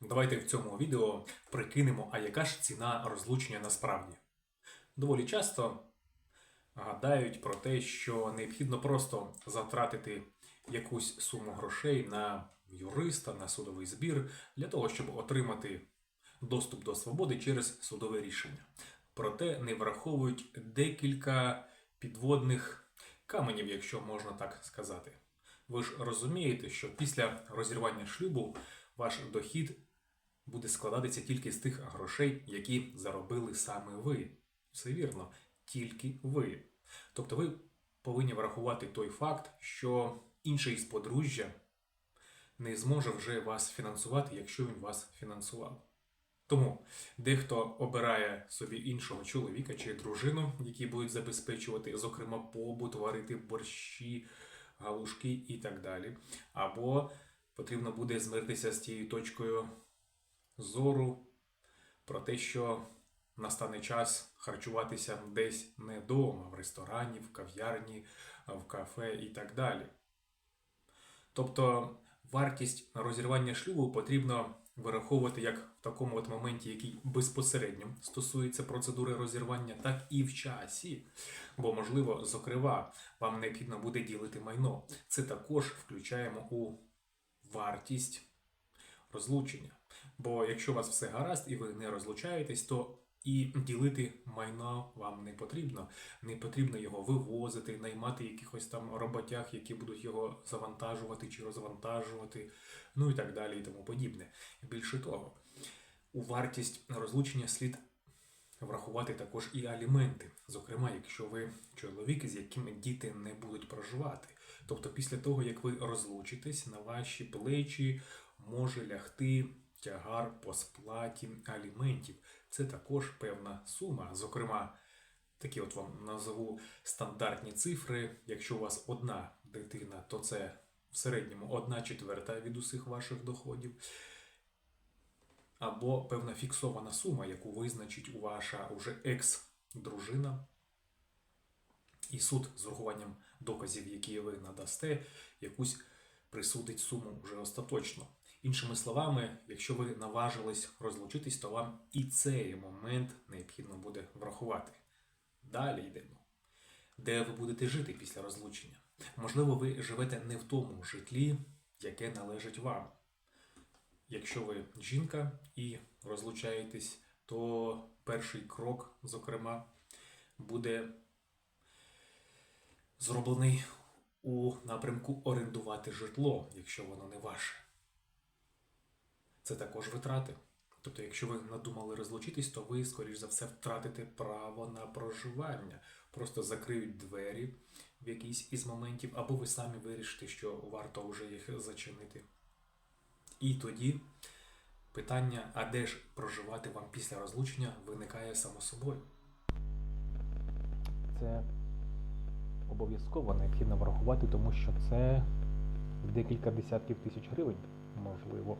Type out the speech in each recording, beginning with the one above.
Давайте в цьому відео прикинемо, а яка ж ціна розлучення насправді. Доволі часто гадають про те, що необхідно просто затратити якусь суму грошей на юриста, на судовий збір для того, щоб отримати доступ до свободи через судове рішення. Проте не враховують декілька підводних каменів, якщо можна так сказати. Ви ж розумієте, що після розірвання шлюбу ваш дохід буде складатися тільки з тих грошей, які заробили саме ви. Все вірно, тільки ви. Тобто ви повинні врахувати той факт, що інший з подружжя не зможе вже вас фінансувати, якщо він вас фінансував. Тому дехто обирає собі іншого чоловіка чи дружину, які будуть забезпечувати, зокрема, побут, варити борщі, галушки і так далі. Або потрібно буде змиритися з тією точкою зору про те, що настане час харчуватися десь не вдома, в ресторані, в кав'ярні, в кафе і так далі. Тобто вартість розірвання шлюбу потрібно вираховувати як в такому от моменті, який безпосередньо стосується процедури розірвання, так і в часі. Бо, можливо, зокрема, вам необхідно буде ділити майно. Це також включаємо у вартість розлучення. Бо якщо у вас все гаразд і ви не розлучаєтесь, то і ділити майно вам не потрібно. Не потрібно його вивозити, наймати якихось там роботяг, які будуть його завантажувати чи розвантажувати, ну і так далі, і тому подібне. Більше того, у вартість розлучення слід врахувати також і аліменти. Зокрема, якщо ви чоловік, з яким діти не будуть проживати. Тобто, після того, як ви розлучитесь, на ваші плечі може лягти тягар по сплаті аліментів. Це також певна сума. Зокрема, такі от вам назову стандартні цифри. Якщо у вас одна дитина, то це в середньому одна четверта від усіх ваших доходів. Або певна фіксована сума, яку визначить ваша уже екс-дружина. І суд з урахуванням доказів, які ви надасте, якусь присудить суму вже остаточно. Іншими словами, якщо ви наважились розлучитись, то вам і цей момент необхідно буде врахувати. Далі йдемо. Де ви будете жити після розлучення? Можливо, ви живете не в тому житлі, яке належить вам. Якщо ви жінка і розлучаєтесь, то перший крок, зокрема, буде зроблений у напрямку орендувати житло, якщо воно не ваше. Це також витрати. Тобто, якщо ви надумали розлучитись, то ви, скоріш за все, втратите право на проживання. Просто закриють двері в якийсь із моментів, або ви самі вирішите, що варто вже їх зачинити. І тоді питання, а де ж проживати вам після розлучення, виникає само собою. Це обов'язково необхідно врахувати, тому що це декілька десятків тисяч гривень, можливо,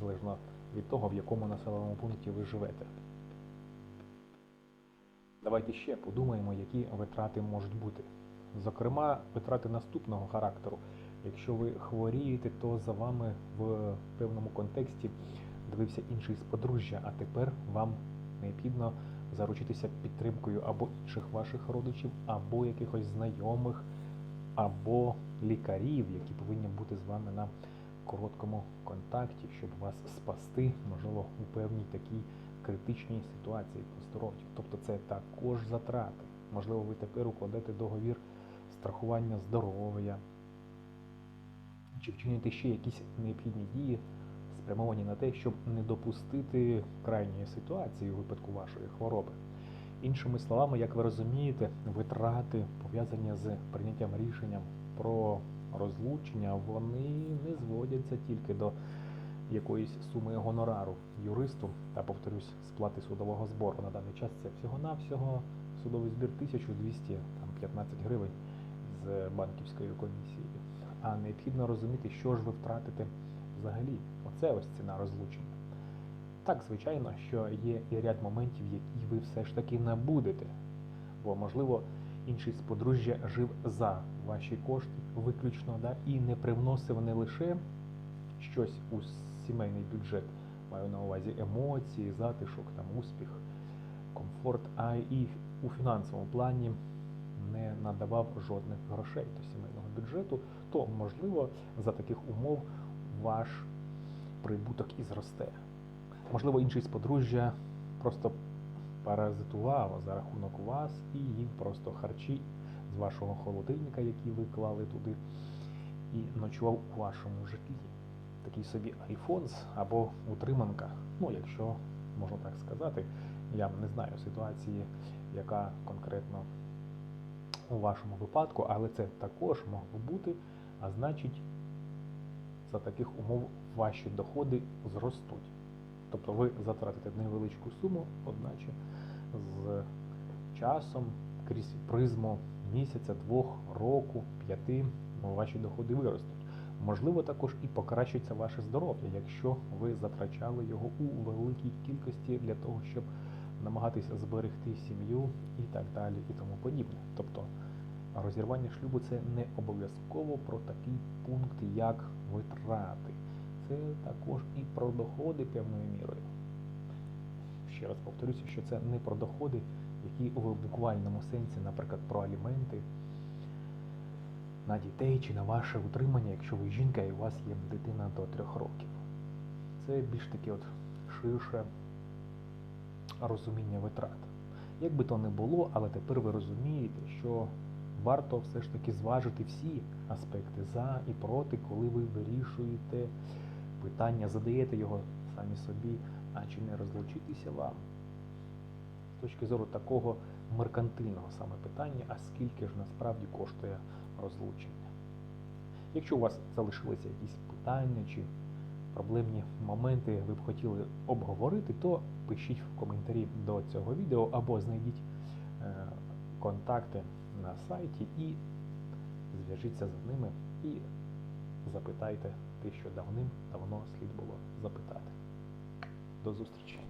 залежно від того, в якому населеному пункті ви живете. Давайте ще подумаємо, які витрати можуть бути. Зокрема, витрати наступного характеру. Якщо ви хворієте, то за вами в певному контексті дивився інший з подружжя, а тепер вам необхідно заручитися підтримкою або інших ваших родичів, або якихось знайомих, або лікарів, які повинні бути з вами на короткому контакті, щоб вас спасти, можливо, у певній такій критичній ситуації по здоров'ю. Тобто це також затрати. Можливо, ви тепер укладете договір страхування здоров'я, чи вчините ще якісь необхідні дії, спрямовані на те, щоб не допустити крайньої ситуації у випадку вашої хвороби. Іншими словами, як ви розумієте, витрати, пов'язані з прийняттям рішення про розлучення, вони не зводяться тільки до якоїсь суми гонорару юристу та, повторюсь, сплати судового збору. На даний час це всього-навсього судовий збір 1215 гривень з банківською комісією. А необхідно розуміти, що ж ви втратите взагалі. Оце ось ціна розлучення. Так, звичайно, що є і ряд моментів, які ви все ж таки набудете. Бо, можливо, інший з подружжя жив за ваші кошти виключно, да, і не привносив не лише щось у сімейний бюджет. Маю на увазі емоції, затишок, там успіх, комфорт, а і у фінансовому плані не надавав жодних грошей до сімейного бюджету, то можливо за таких умов ваш прибуток і зросте. Можливо, інший з подружжя просто паразитував за рахунок вас і їв просто харчі з вашого холодильника, які ви клали туди, і ночував у вашому житлі. Такий собі альфонс або утриманка. Ну, якщо можна так сказати, я не знаю ситуації, яка конкретно у вашому випадку, але це також могло бути, а значить, за таких умов ваші доходи зростуть. Тобто ви затратите невеличку суму, одначе з часом крізь призму місяця, двох, року, п'яти ну, ваші доходи виростуть. Можливо, також і покращиться ваше здоров'я, якщо ви затрачали його у великій кількості для того, щоб намагатися зберегти сім'ю і так далі, і тому подібне. Тобто розірвання шлюбу це не обов'язково про такий пункт, як витрати. Це також і про доходи певною мірою. Ще раз повторюся, що це не про доходи, які у буквальному сенсі, наприклад, про аліменти на дітей чи на ваше утримання, якщо ви жінка і у вас є дитина до трьох років. Це більш таке от ширше розуміння витрат. Як би то не було, але тепер ви розумієте, що варто все ж таки зважити всі аспекти за і проти, коли ви вирішуєте питання, задаєте його самі собі, а чи не розлучитися вам. З точки зору такого меркантильного саме питання, а скільки ж насправді коштує розлучення. Якщо у вас залишилися якісь питання чи проблемні моменти ви б хотіли обговорити, то пишіть в коментарі до цього відео або знайдіть е, контакти на сайті і зв'яжіться з ними і запитайте те, що давним-давно слід було запитати. До зустрічі!